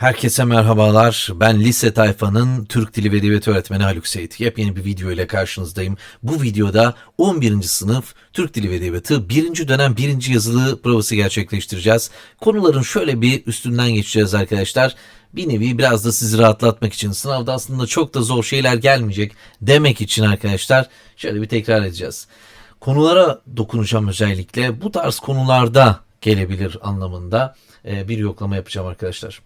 Herkese merhabalar. Ben lise tayfanın Türk Dili ve Edebiyatı öğretmeni Haluk Seyit. Yepyeni bir video ile karşınızdayım. Bu videoda 11. sınıf Türk Dili ve Edebiyatı 1. dönem 1. yazılı provası gerçekleştireceğiz. Konuların şöyle bir üstünden geçeceğiz arkadaşlar. Bir nevi biraz da sizi rahatlatmak için sınavda aslında çok da zor şeyler gelmeyecek demek için arkadaşlar şöyle bir tekrar edeceğiz. Konulara dokunacağım özellikle. Bu tarz konularda gelebilir anlamında e, bir yoklama yapacağım arkadaşlar.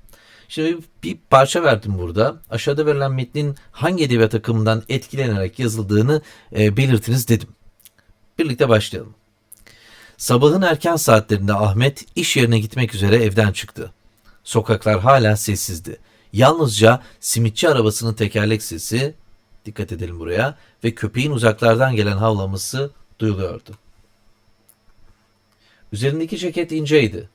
Şimdi bir parça verdim burada. Aşağıda verilen metnin hangi edebiyat akımından etkilenerek yazıldığını e, belirtiniz dedim. Birlikte başlayalım. Sabahın erken saatlerinde Ahmet iş yerine gitmek üzere evden çıktı. Sokaklar hala sessizdi. Yalnızca simitçi arabasının tekerlek sesi, dikkat edelim buraya, ve köpeğin uzaklardan gelen havlaması duyuluyordu. Üzerindeki ceket inceydi.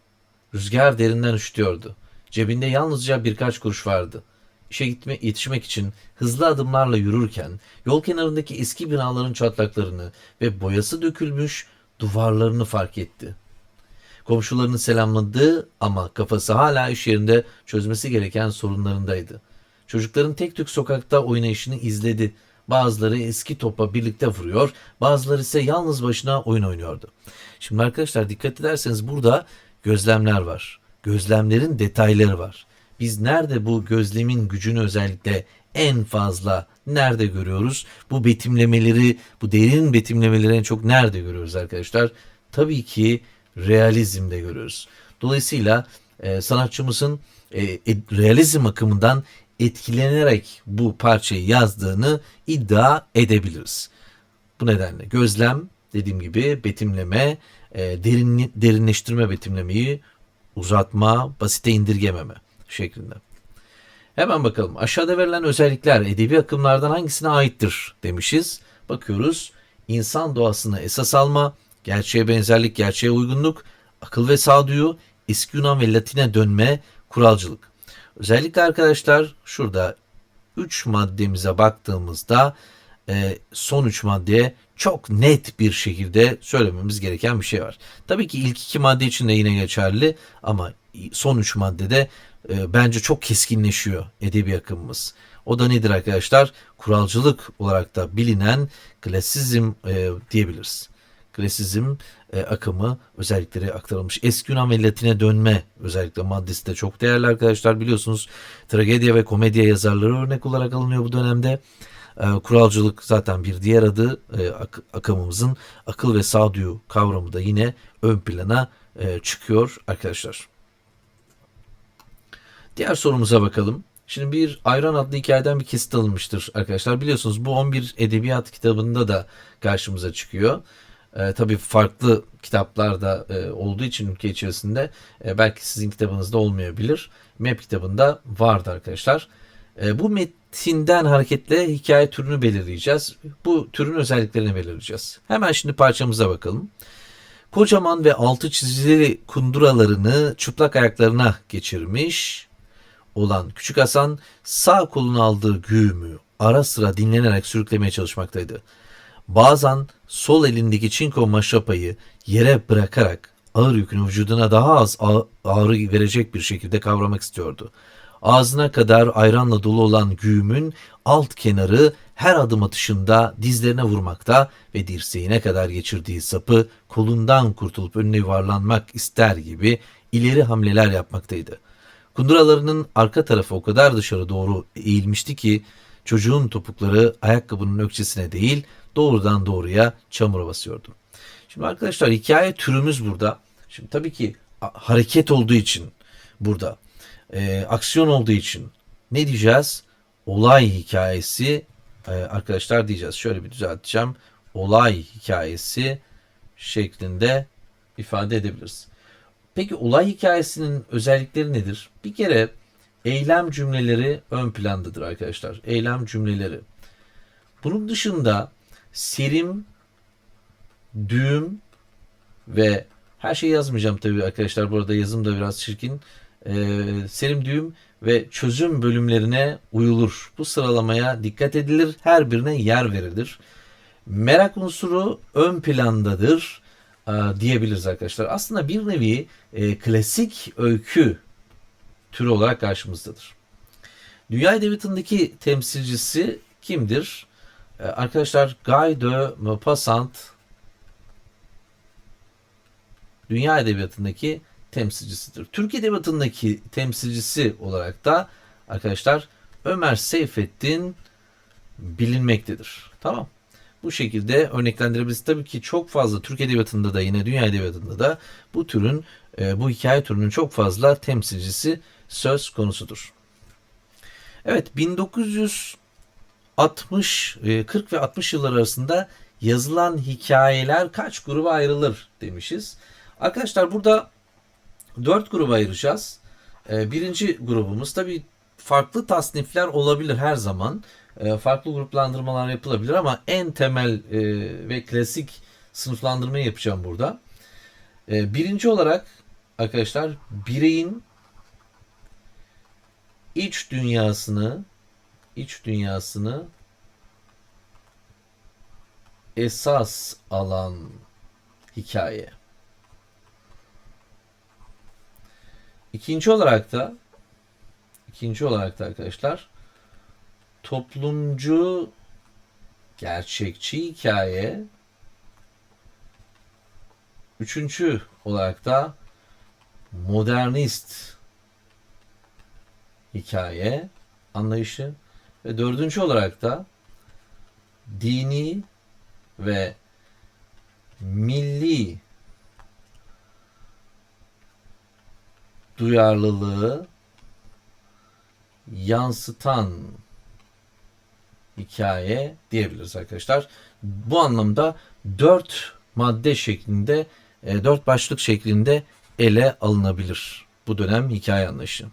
Rüzgar derinden üşütüyordu. Cebinde yalnızca birkaç kuruş vardı. İşe gitme, yetişmek için hızlı adımlarla yürürken yol kenarındaki eski binaların çatlaklarını ve boyası dökülmüş duvarlarını fark etti. Komşularını selamladı ama kafası hala iş yerinde çözmesi gereken sorunlarındaydı. Çocukların tek tük sokakta oynayışını izledi. Bazıları eski topa birlikte vuruyor, bazıları ise yalnız başına oyun oynuyordu. Şimdi arkadaşlar dikkat ederseniz burada gözlemler var. Gözlemlerin detayları var. Biz nerede bu gözlemin gücünü özellikle en fazla nerede görüyoruz? Bu betimlemeleri, bu derin betimlemeleri en çok nerede görüyoruz arkadaşlar? Tabii ki realizmde görüyoruz. Dolayısıyla e, sanatçımızın e, e, realizm akımından etkilenerek bu parçayı yazdığını iddia edebiliriz. Bu nedenle gözlem dediğim gibi betimleme, e, derin, derinleştirme betimlemeyi uzatma, basite indirgememe şeklinde. Hemen bakalım aşağıda verilen özellikler edebi akımlardan hangisine aittir demişiz. Bakıyoruz insan doğasını esas alma, gerçeğe benzerlik, gerçeğe uygunluk, akıl ve sağduyu, eski Yunan ve Latin'e dönme, kuralcılık. Özellikle arkadaşlar şurada 3 maddemize baktığımızda e, son 3 maddeye çok net bir şekilde söylememiz gereken bir şey var. Tabii ki ilk iki madde için de yine geçerli ama son üç maddede e, bence çok keskinleşiyor edebi akımımız. O da nedir arkadaşlar? Kuralcılık olarak da bilinen klasizm e, diyebiliriz. Klasizm e, akımı özellikleri aktarılmış. Eski Yunan ve Latin'e dönme özellikle maddesi de çok değerli arkadaşlar. Biliyorsunuz tragedya ve komedya yazarları örnek olarak alınıyor bu dönemde. E, kuralcılık zaten bir diğer adı e, ak- akımımızın akıl ve sağduyu kavramı da yine ön plana e, çıkıyor arkadaşlar. Diğer sorumuza bakalım. Şimdi bir Ayran adlı hikayeden bir kesit alınmıştır arkadaşlar. Biliyorsunuz bu 11 edebiyat kitabında da karşımıza çıkıyor. E, tabii farklı kitaplar da e, olduğu için ülke içerisinde e, belki sizin kitabınızda olmayabilir. MEP kitabında vardı arkadaşlar. E, bu metinden hareketle hikaye türünü belirleyeceğiz. Bu türün özelliklerini belirleyeceğiz. Hemen şimdi parçamıza bakalım. Kocaman ve altı çizili kunduralarını çıplak ayaklarına geçirmiş olan Küçük Hasan sağ kolunu aldığı güğümü ara sıra dinlenerek sürüklemeye çalışmaktaydı. Bazen sol elindeki çinko maşrapayı yere bırakarak ağır yükünü vücuduna daha az ağrı verecek bir şekilde kavramak istiyordu. Ağzına kadar ayranla dolu olan güğümün alt kenarı her adım atışında dizlerine vurmakta ve dirseğine kadar geçirdiği sapı kolundan kurtulup önüne yuvarlanmak ister gibi ileri hamleler yapmaktaydı. Kunduralarının arka tarafı o kadar dışarı doğru eğilmişti ki çocuğun topukları ayakkabının ökçesine değil doğrudan doğruya çamura basıyordu. Şimdi arkadaşlar hikaye türümüz burada. Şimdi tabii ki hareket olduğu için burada e, aksiyon olduğu için ne diyeceğiz? Olay hikayesi e, arkadaşlar diyeceğiz. Şöyle bir düzelteceğim. Olay hikayesi şeklinde ifade edebiliriz. Peki olay hikayesinin özellikleri nedir? Bir kere eylem cümleleri ön plandadır arkadaşlar. Eylem cümleleri. Bunun dışında serim, düğüm ve her şeyi yazmayacağım tabii arkadaşlar. Burada yazım da biraz çirkin e, serim düğüm ve çözüm bölümlerine uyulur. Bu sıralamaya dikkat edilir. Her birine yer verilir. Merak unsuru ön plandadır e, diyebiliriz arkadaşlar. Aslında bir nevi e, klasik öykü türü olarak karşımızdadır. Dünya Edebiyatı'ndaki temsilcisi kimdir? Ee, arkadaşlar Guy de Maupassant Dünya Edebiyatı'ndaki temsilcisidir. Türk Edebiyatı'ndaki temsilcisi olarak da arkadaşlar Ömer Seyfettin bilinmektedir. Tamam. Bu şekilde örneklendirebiliriz. Tabii ki çok fazla Türk Edebiyatı'nda da yine Dünya Edebiyatı'nda da bu türün, e, bu hikaye türünün çok fazla temsilcisi söz konusudur. Evet 1960, 40 ve 60 yıllar arasında yazılan hikayeler kaç gruba ayrılır demişiz. Arkadaşlar burada 4 gruba ayıracağız. E, birinci grubumuz tabii farklı tasnifler olabilir her zaman. E, farklı gruplandırmalar yapılabilir ama en temel e, ve klasik sınıflandırmayı yapacağım burada. E, birinci olarak arkadaşlar bireyin iç dünyasını iç dünyasını esas alan hikaye. İkinci olarak da ikinci olarak da arkadaşlar toplumcu gerçekçi hikaye üçüncü olarak da modernist hikaye anlayışı ve dördüncü olarak da dini ve milli duyarlılığı yansıtan hikaye diyebiliriz arkadaşlar. Bu anlamda dört madde şeklinde, e, dört başlık şeklinde ele alınabilir bu dönem hikaye anlayışı.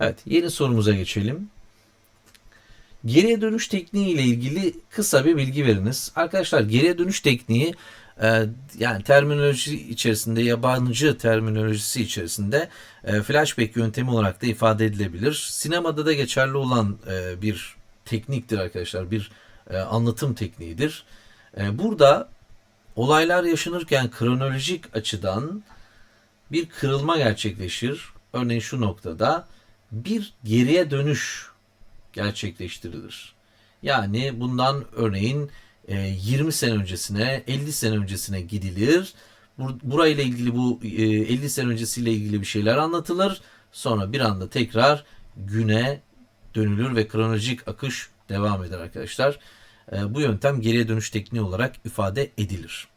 Evet, yeni sorumuza geçelim. Geriye dönüş tekniği ile ilgili kısa bir bilgi veriniz. Arkadaşlar geriye dönüş tekniği e, yani terminoloji içerisinde yabancı terminolojisi içerisinde e, flashback yöntemi olarak da ifade edilebilir. Sinemada da geçerli olan e, bir tekniktir arkadaşlar. Bir anlatım tekniğidir. Burada olaylar yaşanırken kronolojik açıdan bir kırılma gerçekleşir. Örneğin şu noktada bir geriye dönüş gerçekleştirilir. Yani bundan örneğin 20 e, sene öncesine, 50 sene öncesine gidilir. Burayla ilgili bu 50 e, sene öncesiyle ilgili bir şeyler anlatılır. Sonra bir anda tekrar güne dönülür ve kronolojik akış devam eder arkadaşlar. E, bu yöntem geriye dönüş tekniği olarak ifade edilir.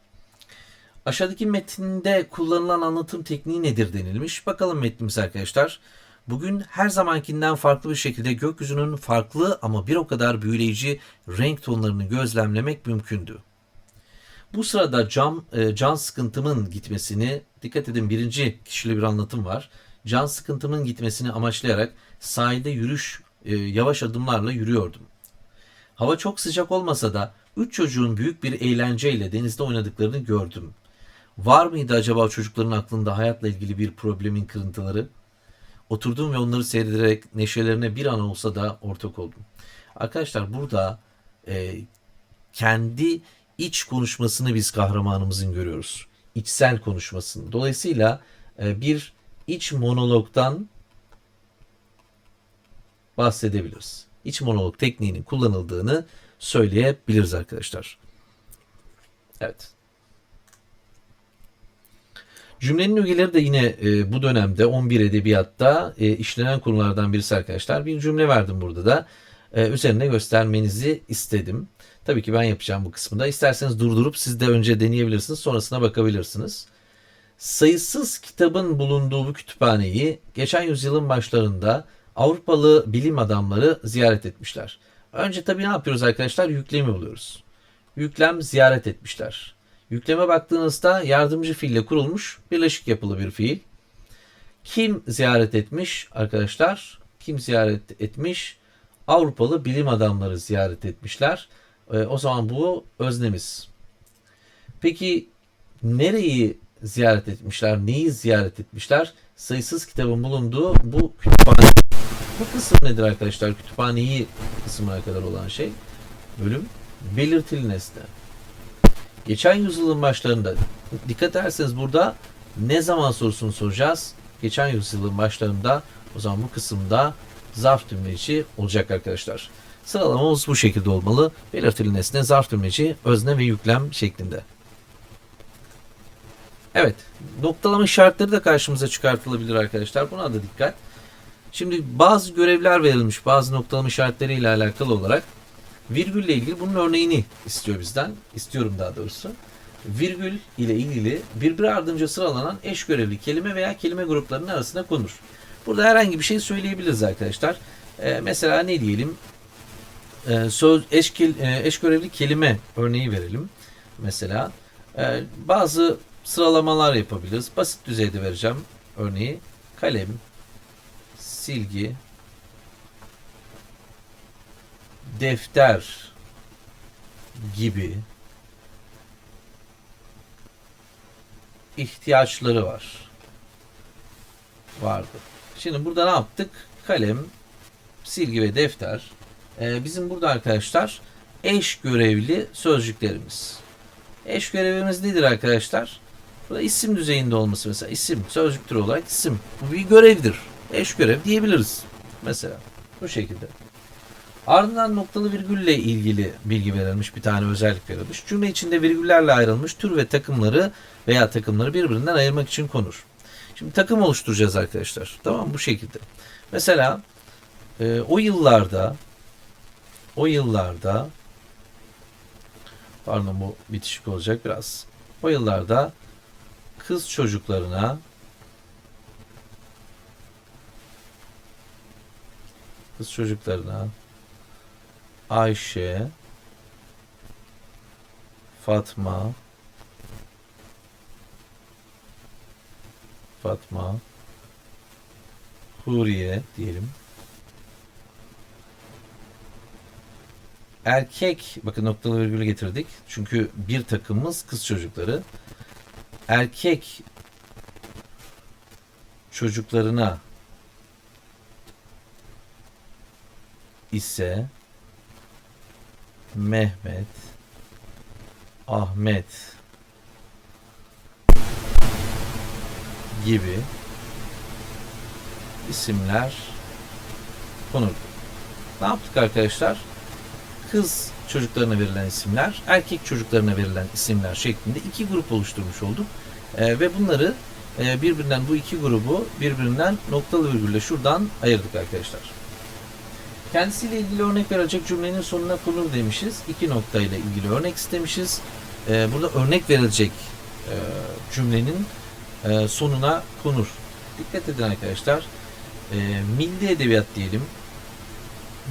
Aşağıdaki metinde kullanılan anlatım tekniği nedir denilmiş. Bakalım metnimiz arkadaşlar. Bugün her zamankinden farklı bir şekilde gökyüzünün farklı ama bir o kadar büyüleyici renk tonlarını gözlemlemek mümkündü. Bu sırada cam, e, can sıkıntımın gitmesini, dikkat edin birinci kişili bir anlatım var. Can sıkıntımın gitmesini amaçlayarak sahilde yürüyüş, e, yavaş adımlarla yürüyordum. Hava çok sıcak olmasa da üç çocuğun büyük bir eğlenceyle denizde oynadıklarını gördüm. Var mıydı acaba çocukların aklında hayatla ilgili bir problemin kırıntıları? Oturdum ve onları seyrederek neşelerine bir an olsa da ortak oldum. Arkadaşlar burada e, kendi iç konuşmasını biz kahramanımızın görüyoruz. İçsel konuşmasını. Dolayısıyla e, bir iç monologdan bahsedebiliriz. İç monolog tekniğinin kullanıldığını söyleyebiliriz arkadaşlar. Evet. Cümlenin ögeleri de yine e, bu dönemde 11 edebiyatta e, işlenen konulardan birisi arkadaşlar. Bir cümle verdim burada da. E, üzerine göstermenizi istedim. Tabii ki ben yapacağım bu kısmında. İsterseniz durdurup siz de önce deneyebilirsiniz. Sonrasına bakabilirsiniz. Sayısız kitabın bulunduğu bu kütüphaneyi geçen yüzyılın başlarında Avrupalı bilim adamları ziyaret etmişler. Önce tabii ne yapıyoruz arkadaşlar? Yüklemi buluyoruz. Yüklem ziyaret etmişler. Yükleme baktığınızda yardımcı fiille kurulmuş birleşik yapılı bir fiil. Kim ziyaret etmiş arkadaşlar? Kim ziyaret etmiş? Avrupalı bilim adamları ziyaret etmişler. E, o zaman bu öznemiz. Peki nereyi ziyaret etmişler? Neyi ziyaret etmişler? Sayısız kitabın bulunduğu bu kütüphane. Bu kısım nedir arkadaşlar? Kütüphaneyi kısmına kadar olan şey. Bölüm belirtili nesne. Geçen yüzyılın başlarında dikkat ederseniz burada ne zaman sorusunu soracağız? geçen yüzyılın başlarında o zaman bu kısımda zarf tümleci olacak arkadaşlar. Sıralamamız bu şekilde olmalı. Belirtili nesne zarf tümleci özne ve yüklem şeklinde. Evet. Noktalama işaretleri de karşımıza çıkartılabilir arkadaşlar. Buna da dikkat. Şimdi bazı görevler verilmiş bazı noktalama işaretleriyle alakalı olarak virgülle ilgili bunun örneğini istiyor bizden. İstiyorum daha doğrusu. Virgül ile ilgili birbiri ardınca sıralanan eş görevli kelime veya kelime gruplarının arasına konur. Burada herhangi bir şey söyleyebiliriz arkadaşlar. Ee, mesela ne diyelim? Ee, söz eş, e, eş görevli kelime örneği verelim. Mesela Ee, bazı sıralamalar yapabiliriz. Basit düzeyde vereceğim örneği. Kalem, silgi, defter gibi ihtiyaçları var. Vardı. Şimdi burada ne yaptık? Kalem, silgi ve defter. Ee, bizim burada arkadaşlar eş görevli sözcüklerimiz. Eş görevimiz nedir arkadaşlar? Burada isim düzeyinde olması mesela isim sözcük türü olarak isim. Bu bir görevdir. Eş görev diyebiliriz. Mesela bu şekilde. Ardından noktalı virgülle ilgili bilgi verilmiş bir tane özellik verilmiş. Cümle içinde virgüllerle ayrılmış tür ve takımları veya takımları birbirinden ayırmak için konur. Şimdi takım oluşturacağız arkadaşlar. Tamam bu şekilde. Mesela e, o yıllarda o yıllarda pardon bu bitişik olacak biraz. O yıllarda kız çocuklarına kız çocuklarına Ayşe, Fatma, Fatma, Huriye diyelim. Erkek, bakın noktalı virgülü getirdik. Çünkü bir takımımız kız çocukları. Erkek çocuklarına ise Mehmet, Ahmet gibi isimler konuldu. Ne yaptık arkadaşlar? Kız çocuklarına verilen isimler, erkek çocuklarına verilen isimler şeklinde iki grup oluşturmuş olduk. Ee, ve bunları e, birbirinden bu iki grubu birbirinden noktalı virgülle şuradan ayırdık arkadaşlar. Kendisiyle ilgili örnek verecek cümlenin sonuna konur demişiz. İki noktayla ilgili örnek istemişiz. Ee, burada örnek verilecek e, cümlenin e, sonuna konur. Dikkat edin arkadaşlar. E, milli edebiyat diyelim.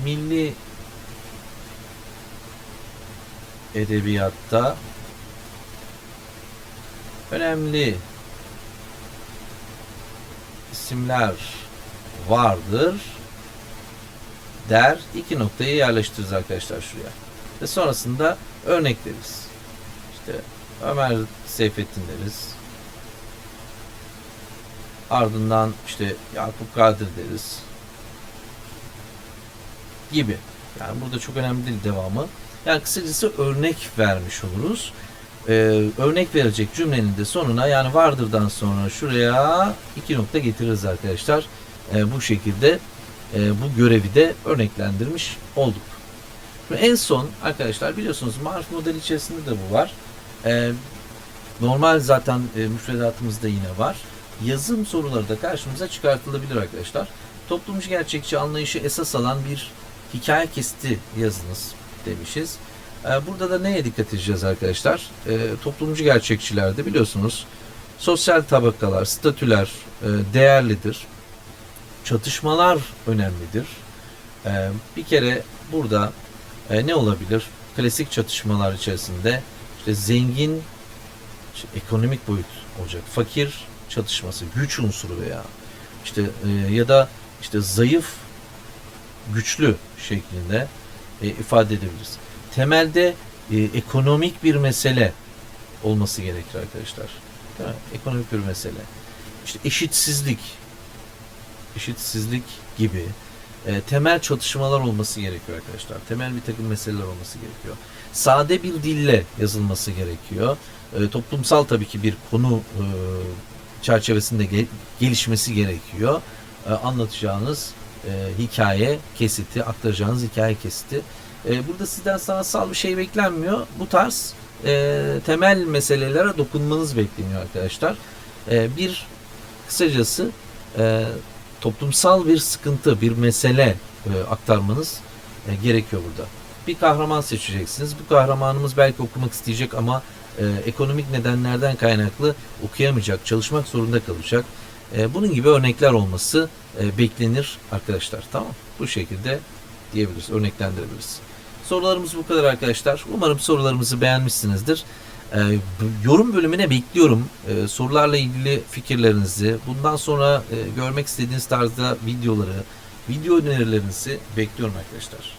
Milli edebiyatta önemli isimler vardır der. iki noktayı yerleştiririz arkadaşlar şuraya. Ve sonrasında örnekleriz. İşte Ömer Seyfettin deriz. Ardından işte Yakup Kadir deriz. Gibi. Yani burada çok önemli değil devamı. Yani kısacası örnek vermiş oluruz. Ee, örnek verecek cümlenin de sonuna yani vardırdan sonra şuraya iki nokta getiririz arkadaşlar. Ee, bu şekilde e, bu görevi de örneklendirmiş olduk. Ve en son arkadaşlar biliyorsunuz marif model içerisinde de bu var. E, normal zaten e, müfredatımızda yine var. Yazım soruları da karşımıza çıkartılabilir arkadaşlar. Toplumcu gerçekçi anlayışı esas alan bir hikaye kesti yazınız demişiz. E, burada da neye dikkat edeceğiz arkadaşlar? E, toplumcu gerçekçilerde biliyorsunuz sosyal tabakalar, statüler e, değerlidir çatışmalar önemlidir. Ee, bir kere burada e, ne olabilir? Klasik çatışmalar içerisinde işte zengin işte ekonomik boyut olacak. Fakir çatışması, güç unsuru veya işte e, ya da işte zayıf güçlü şeklinde e, ifade edebiliriz. Temelde e, ekonomik bir mesele olması gerekir arkadaşlar. Değil mi? Ekonomik bir mesele. İşte eşitsizlik, eşitsizlik gibi e, temel çatışmalar olması gerekiyor arkadaşlar. Temel bir takım meseleler olması gerekiyor. Sade bir dille yazılması gerekiyor. E, toplumsal tabii ki bir konu e, çerçevesinde gel- gelişmesi gerekiyor. E, anlatacağınız e, hikaye kesiti, aktaracağınız hikaye kesiti. E, burada sizden sanatsal bir şey beklenmiyor. Bu tarz e, temel meselelere dokunmanız bekleniyor arkadaşlar. E, bir kısacası e, toplumsal bir sıkıntı, bir mesele e, aktarmanız e, gerekiyor burada. Bir kahraman seçeceksiniz. Bu kahramanımız belki okumak isteyecek ama e, ekonomik nedenlerden kaynaklı okuyamayacak, çalışmak zorunda kalacak. E, bunun gibi örnekler olması e, beklenir arkadaşlar. Tamam. Bu şekilde diyebiliriz, örneklendirebiliriz. Sorularımız bu kadar arkadaşlar. Umarım sorularımızı beğenmişsinizdir. E, bu yorum bölümüne bekliyorum. E, sorularla ilgili fikirlerinizi, bundan sonra e, görmek istediğiniz tarzda videoları, video önerilerinizi bekliyorum arkadaşlar.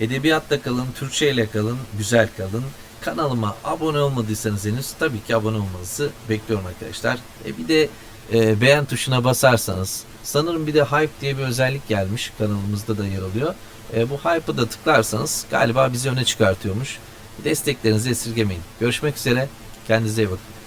Edebiyatla kalın, Türkçe ile kalın, güzel kalın. Kanalıma abone olmadıysanız henüz tabii ki abone olmanızı bekliyorum arkadaşlar. E bir de e, beğen tuşuna basarsanız sanırım bir de hype diye bir özellik gelmiş kanalımızda da yer alıyor. E, bu hype'ı da tıklarsanız galiba bizi öne çıkartıyormuş. Desteklerinizi esirgemeyin. Görüşmek üzere. Kendinize iyi bakın.